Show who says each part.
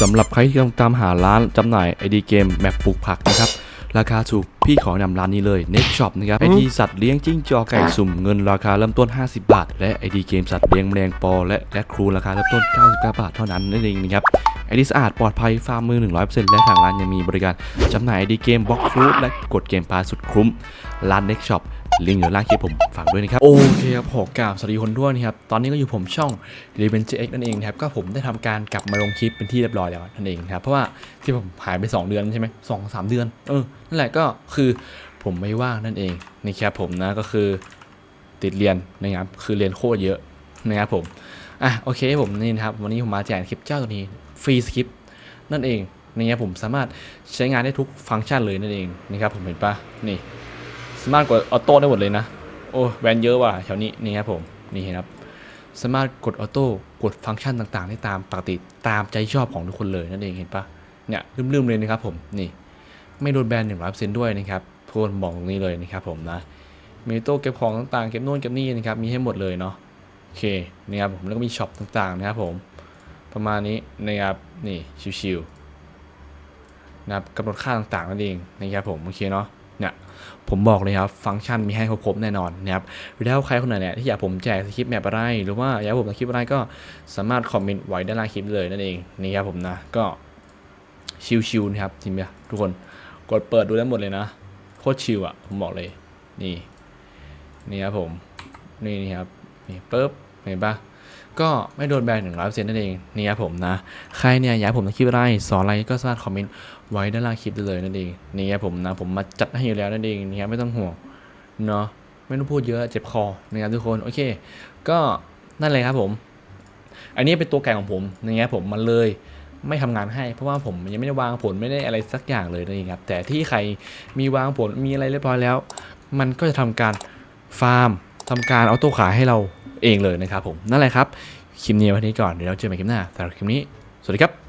Speaker 1: สำหรับใครที่กำลังตามหาร้านจำหน่ายไอดีเกมแมปปลูกผักนะครับราคาถูกพี่ขอนำร้านนี้เลย Next Shop นะครับไอดีสัตว์เลี้ยงจิ้งจอกไก่สุ่มเงินราคาเริ่มต้น 50 บาท และไอดีเกมสัตว์เลี้ยงแมลงปอ และและครูราคาเริ่มต้น 99 บาทเท่านั้นนั่นเองนะครับไอดีสะอาดปลอดภัยฟาร์มมือ 100%และทางร้านยังมีบริการจำหน่ายไอดีเกมบล็อกฟรุตและกดเกมปลาสุดคุ้มร้าน Next Shop ลิงก์อยู่ล่างคลิปผมฝากด้วยนะครับ โอเคครับขอกราบสวัสดีคนด้วยนะครับ ตอนนี้ก็อยู่ผมช่อง r e v e n g X นั่นเองนะครับ ก็ผมได้ทำการกลับมาลงคลิปเป็นที่เรียบร้อยแล้วนั่นเองนะครับ เพราะว่าที่ผมหายไป 2 เดือนใช่ไหมสองสามเดือน เออ นั่นแหละก็คือผมไม่ว่างนั่นเองนะครับผมนะก็คือติดเรียนนะครับ คือเรียนโคตรเยอะนะครับผม อะโอเคผมนี่นะครับวันนี้ผมมาแจกคลิปเจ้าตัวนี้ฟรีสคริปต์นั่นเองนะครับผมสามารถใช้งานได้ทุกฟังก์ชันเลยนั่นเองนะครับผมเห็นปะนี่ มารถกดออโต้ได้หมดเลยนะ โอ้แวนเยอะว่ะแถวนี้นี่ครับผมนี่เห็นครับสามารถกดออโต้กดฟังก์ชันต่างๆ ได้ตามปกติตามใจชอบของทุกคนเลยนั่นเองเห็นปะเนี่ยลืมๆเลยนะครับผมนี่ไม่โดนแบนหนึ่งร้อยเปอร์เซ็นต์ด้วยนะครับทุกคนบอกตรงนี้เลยนะครับผมนะมีโต๊ะเก็บของต่างๆเก็บโน่นเก็บนี่นะครับมีให้หมดเลยเนาะโอเคนี่ครับผมแล้วก็มีช็อปต่างๆนะครับผมประมาณนี้นะครับนี่ชิวๆนะครับกำหนดค่าต่างๆนั่นเองนะครับผมโอเคเนาะ เนี่ยผมบอกเลยครับฟังก์ชันมีให้ครบแน่นอนนะครับแล้วใครคนไหนเนี่ยที่อยากผมแจกสคริปต์แมปอะไร หรือว่าอยากผมทำคลิปอะไรก็สามารถคอมเมนต์ไว้ด้านล่างคลิปเลยนั่นเองนี่ครับผมนะก็ชิวๆนะครับทีมเนี้ยทุกคนกดเปิดดูได้หมดเลยนะโคตรชิวอะผมบอกเลยนี่นี่ครับผมนี่นี่ครับนี่ปุ๊บเห็นปะ ก็ไม่โดนแบนหนึ่งร้อยเปอร์เซ็นต์นั่นเองนี่ครับผมนะ ใครเนี่ยอยากผมทำคลิปอะไรสอนอะไรก็สามารถคอมเมนต์ไว้ด้านล่างคลิปได้เลยนั่นเองนี่ครับผมนะผมมาจัดให้อยู่แล้วนั่นเองนี่ครับไม่ต้องห่วงเนาะไม่ต้องพูดเยอะเจ็บคอนะครับทุกคนโอเค ก็นั่นเลยครับผม อันนี้เป็นตัวแก่ของผมนะครับผมมันเลยไม่ทำงานให้ เพราะว่าผมยังไม่ได้วางผลไม่ได้อะไรสักอย่างเลยนั่นเองครับแต่ที่ใครมีวางผลมีอะไรเรียบร้อยแล้ว มันก็จะทำการฟาร์มทำการเอาตัวขายให้เรา เองเลยนะครับผมนั่นแหละครับคลิปนี้วันนี้ก่อนเดี๋ยวเราเจอกันใหม่คลิปหน้าสำหรับคลิปนี้สวัสดีครับ